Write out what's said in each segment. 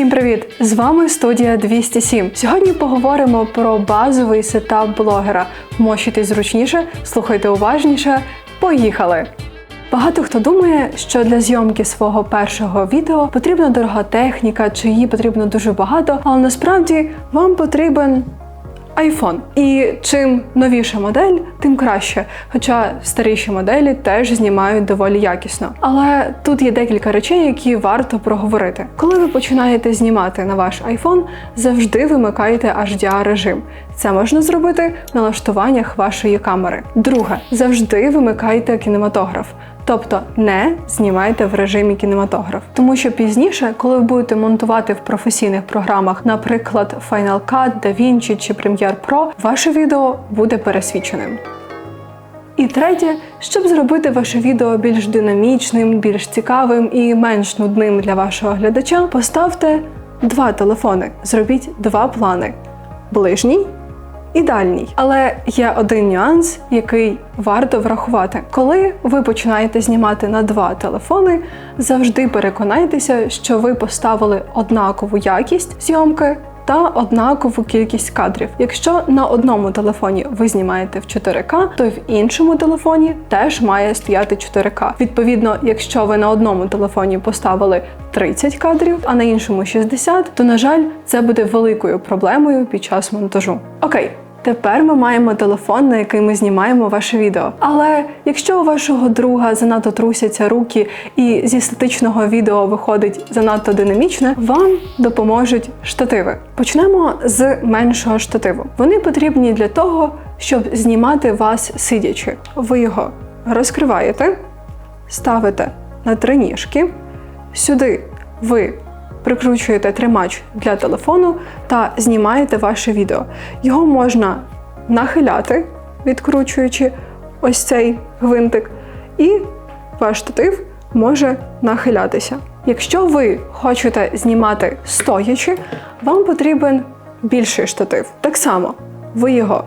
Всім привіт! З вами студія 207. Сьогодні поговоримо про базовий сетап блогера. Вмощуйтесь зручніше, слухайте уважніше. Поїхали! Багато хто думає, що для зйомки свого першого відео потрібна дорога техніка, чи її потрібно дуже багато, але насправді вам потрібен iPhone. І чим новіша модель, тим краще. Хоча старіші моделі теж знімають доволі якісно. Але тут є декілька речей, які варто проговорити. Коли ви починаєте знімати на ваш iPhone, завжди вимикайте HDR режим. Це можна зробити в налаштуваннях вашої камери. Друге, завжди вимикайте кінематограф. Тобто не знімайте в режимі кінематограф, тому що пізніше, коли ви будете монтувати в професійних програмах, наприклад, Final Cut, DaVinci чи Premiere Pro, ваше відео буде пересвіченим. І третє, щоб зробити ваше відео більш динамічним, більш цікавим і менш нудним для вашого глядача, поставте два телефони, зробіть два плани: ближній і. Але є один нюанс, який варто врахувати. Коли ви починаєте знімати на два телефони, завжди переконайтеся, що ви поставили однакову якість зйомки. Та однакову кількість кадрів. Якщо на одному телефоні ви знімаєте в 4К, то в іншому телефоні теж має стояти 4К. Відповідно, якщо ви на одному телефоні поставили 30 кадрів, а на іншому 60, то на жаль, це буде великою проблемою під час монтажу. Окей. Тепер ми маємо телефон, на який ми знімаємо ваше відео. Але якщо у вашого друга занадто трусяться руки і зі статичного відео виходить занадто динамічне, вам допоможуть штативи. Почнемо з меншого штативу. Вони потрібні для того, щоб знімати вас сидячи. Ви його розкриваєте, ставите на три ніжки. Сюди ви прикручуєте тримач для телефону та знімаєте ваше відео. Його можна нахиляти, відкручуючи ось цей гвинтик, і ваш штатив може нахилятися. Якщо ви хочете знімати стоячи, вам потрібен більший штатив. Так само ви його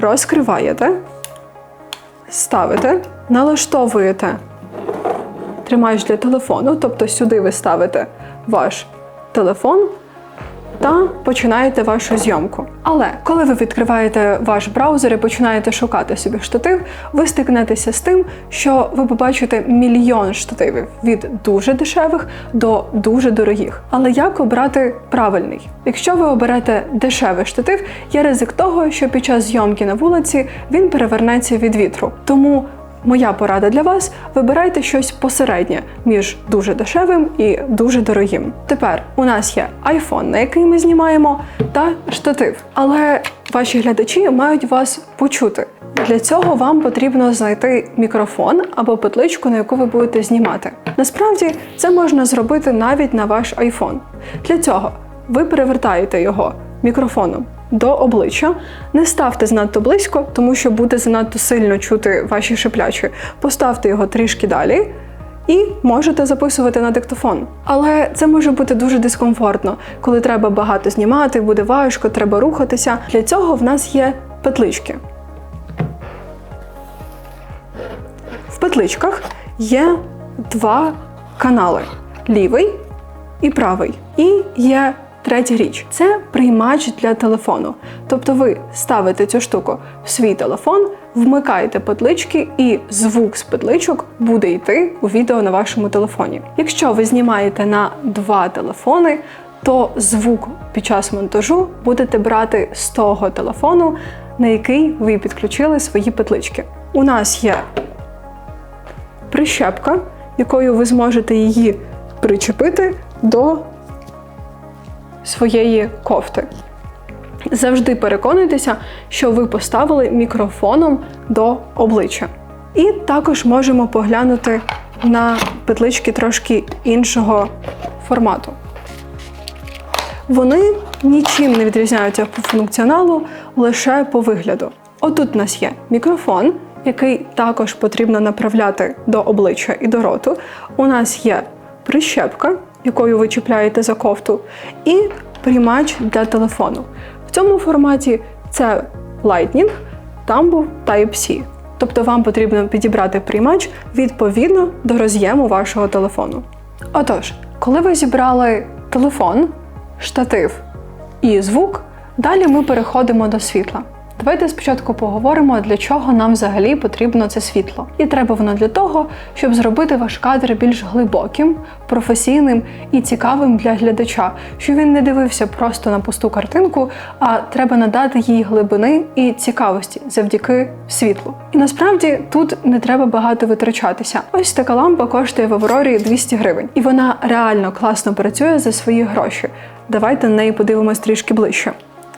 розкриваєте, ставите, налаштовуєте тримач для телефону, тобто сюди ви ставите ваш телефон та починаєте вашу зйомку. Але коли ви відкриваєте ваш браузер і починаєте шукати собі штатив, ви стикнетеся з тим, що ви побачите мільйон штативів від дуже дешевих до дуже дорогих. Але як обрати правильний? Якщо ви оберете дешевий штатив, є ризик того, що під час зйомки на вулиці він перевернеться від вітру. Тому Моя порада для вас: вибирайте щось посереднє між дуже дешевим і дуже дорогим. Тепер у нас є iPhone, на який ми знімаємо, та штатив. Але ваші глядачі мають вас почути. Для цього вам потрібно знайти мікрофон або петличку, на яку ви будете знімати. Насправді це можна зробити навіть на ваш iPhone. Для цього ви перевертаєте його мікрофоном до обличчя. Не ставте занадто близько, тому що буде занадто сильно чути ваші шиплячі. Поставте його трішки далі. І можете записувати на диктофон. Але це може бути дуже дискомфортно, коли треба багато знімати, буде важко, треба рухатися. Для цього в нас є петлички. В петличках є два канали лівий і правий. І є Третя річ це приймач для телефону. Тобто ви ставите цю штуку в свій телефон, вмикаєте петлички, і звук з петличок буде йти у відео на вашому телефоні. Якщо ви знімаєте на два телефони, то звук під час монтажу будете брати з того телефону, на який ви підключили свої петлички. У нас є прищепка, якою ви зможете її причепити до своєї кофти. Завжди переконуйтеся, що ви поставили мікрофоном до обличчя. І також можемо поглянути на петлички трошки іншого формату. Вони нічим не відрізняються по функціоналу, лише по вигляду. Отут у нас є мікрофон, який також потрібно направляти до обличчя і до роту. У нас є прищепка, якою ви чіпляєте за кофту, і приймач для телефону. В цьому форматі це Lightning, там був Type-C. Тобто вам потрібно підібрати приймач відповідно до роз'єму вашого телефону. Отож, коли ви зібрали телефон, штатив і звук. Далі ми переходимо до світла. Давайте спочатку поговоримо, для чого нам взагалі потрібно це світло. І треба воно для того, щоб зробити ваш кадр більш глибоким, професійним і цікавим для глядача, щоб він не дивився просто на пусту картинку, а треба надати їй глибини і цікавості завдяки світлу. І насправді тут не треба багато витрачатися. Ось така лампа коштує в Аврорі 200 гривень, і вона реально класно працює за свої гроші. Давайте на неї подивимось трішки ближче.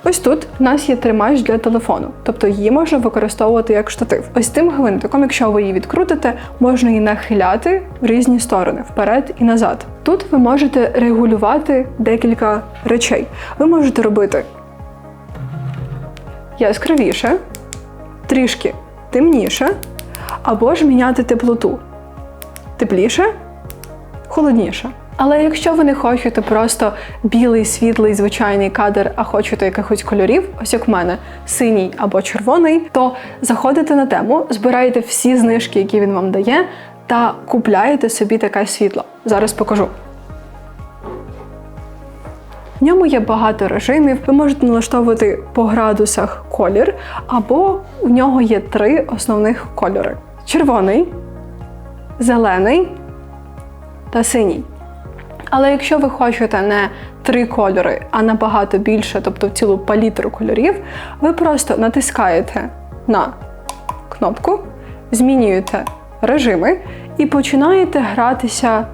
Ось тут в нас є тримач для телефону, тобто її можна використовувати як штатив. Ось тим гвинтиком, якщо ви її відкрутите, можна її нахиляти в різні сторони вперед і назад. Тут ви можете регулювати декілька речей. Ви можете робити яскравіше, трішки темніше, або ж міняти теплоту. Тепліше, холодніше. Але якщо ви не хочете просто білий, світлий, звичайний кадр, а хочете якихось кольорів, ось як в мене, синій або червоний, то заходите на тему, збираєте всі знижки, які він вам дає, та купляєте собі таке світло. Зараз покажу. В ньому є багато режимів. Ви можете налаштовувати по градусах колір, або в нього є три основних кольори: червоний, зелений та синій. Але якщо ви хочете не три кольори, а набагато більше, тобто цілу палітру кольорів, ви просто натискаєте на кнопку, змінюєте режими і починаєте гратися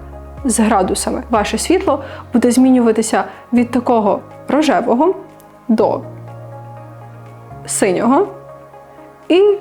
з градусами. Ваше світло буде змінюватися від такого рожевого до синього. І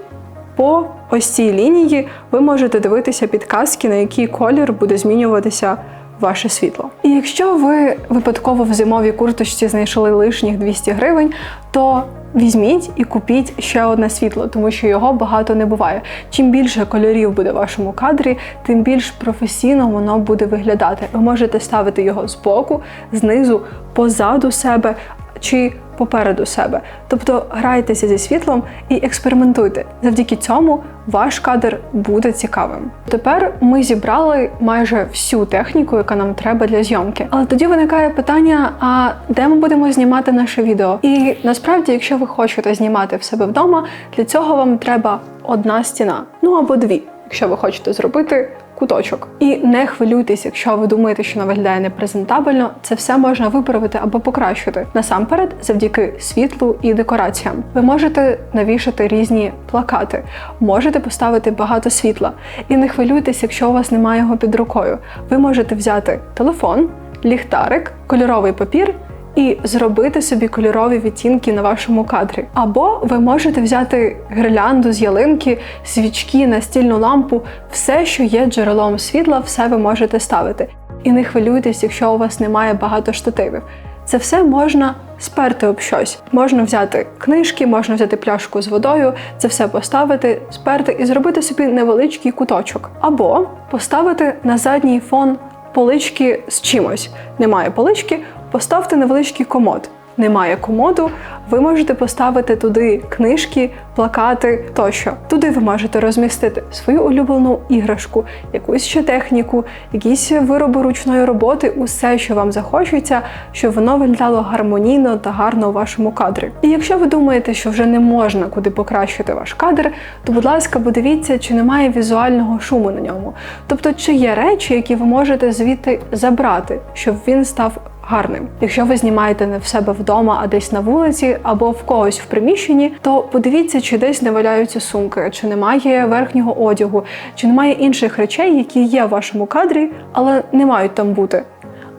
по ось цій лінії ви можете дивитися підказки, на який колір буде змінюватися ваше світло. І якщо ви випадково в зимовій курточці знайшли лишніх 200 гривень, то візьміть і купіть ще одне світло, тому що його багато не буває. Чим більше кольорів буде в вашому кадрі, тим більш професійно воно буде виглядати. Ви можете ставити його збоку, знизу, позаду себе чи попереду себе. Тобто грайтеся зі світлом і експериментуйте. Завдяки цьому ваш кадр буде цікавим. Тепер ми зібрали майже всю техніку, яка нам треба для зйомки. Але тоді виникає питання: а де ми будемо знімати наше відео? І насправді, якщо ви хочете знімати в себе вдома, для цього вам треба одна стіна, ну або дві, якщо ви хочете зробити куточок. І не хвилюйтесь, якщо ви думаєте, що вона виглядає непрезентабельно, це все можна виправити або покращити. Насамперед, завдяки світлу і декораціям. Ви можете навішати різні плакати, можете поставити багато світла. І не хвилюйтесь, якщо у вас немає його під рукою. Ви можете взяти телефон, ліхтарик, кольоровий папір і зробити собі кольорові відтінки на вашому кадрі. Або ви можете взяти гирлянду з ялинки, свічки, настільну лампу, все, що є джерелом світла, все ви можете ставити. І не хвилюйтесь, якщо у вас немає багато штативів. Це все можна сперти об щось. Можна взяти книжки, можна взяти пляшку з водою, це все поставити, сперти і зробити собі невеличкий куточок. Або поставити на задній фон полички з чимось. Немає полички, Поставте невеличкий комод. Немає комоду, ви можете поставити туди книжки, плакати тощо. Туди ви можете розмістити свою улюблену іграшку, якусь ще техніку, якісь вироби ручної роботи, усе, що вам захочеться, щоб воно виглядало гармонійно та гарно у вашому кадрі. І якщо ви думаєте, що вже не можна куди покращити ваш кадр, то, будь ласка, подивіться, чи немає візуального шуму на ньому. Тобто, чи є речі, які ви можете звідти забрати, щоб він став гарним. Якщо ви знімаєте не в себе вдома, а десь на вулиці або в когось в приміщенні, то подивіться, чи десь не валяються сумки, чи немає верхнього одягу, чи немає інших речей, які є в вашому кадрі, але не мають там бути.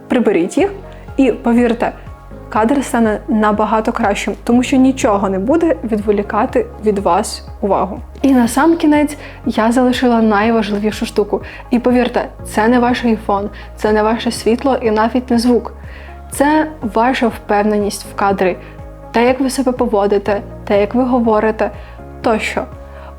Приберіть їх і повірте. Кадр стане набагато кращим, тому що нічого не буде відволікати від вас увагу. І на сам кінець я залишила найважливішу штуку. І повірте, це не ваш айфон, це не ваше світло і навіть не звук. Це ваша впевненість в кадрі, те, як ви себе поводите, те, як ви говорите тощо.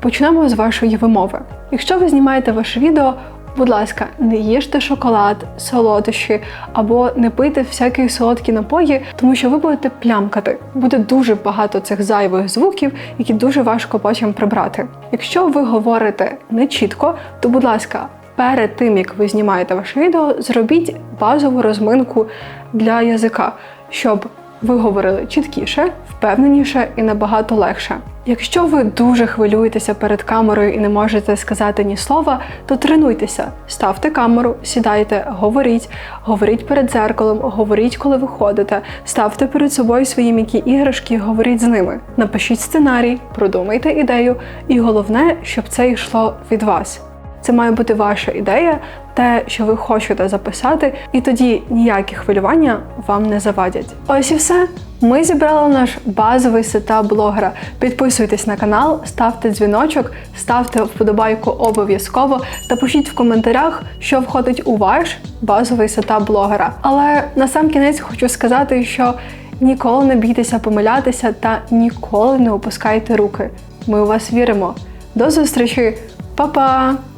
Почнемо з вашої вимови. Якщо ви знімаєте ваше відео, будь ласка, не їжте шоколад, солодощі або не пийте всякі солодкі напої, тому що ви будете плямкати. Буде дуже багато цих зайвих звуків, які дуже важко потім прибрати. Якщо ви говорите не чітко, то будь ласка перед тим, як ви знімаєте ваше відео, зробіть базову розминку для язика, щоб ви говорили чіткіше, впевненіше і набагато легше. Якщо ви дуже хвилюєтеся перед камерою і не можете сказати ні слова, то тренуйтеся, ставте камеру, сідайте, говоріть, говоріть перед дзеркалом, говоріть, коли ви ходите, ставте перед собою свої м'які іграшки, говоріть з ними. Напишіть сценарій, продумайте ідею, і головне, щоб це йшло від вас. Це має бути ваша ідея, те, що ви хочете записати, і тоді ніякі хвилювання вам не завадять. Ось і все. Ми зібрали наш базовий сетап блогера. Підписуйтесь на канал, ставте дзвіночок, ставте вподобайку обов'язково та пишіть в коментарях, що входить у ваш базовий сетап блогера. Але на сам кінець хочу сказати, що ніколи не бійтеся помилятися та ніколи не опускайте руки. Ми у вас віримо. До зустрічі, Па-па!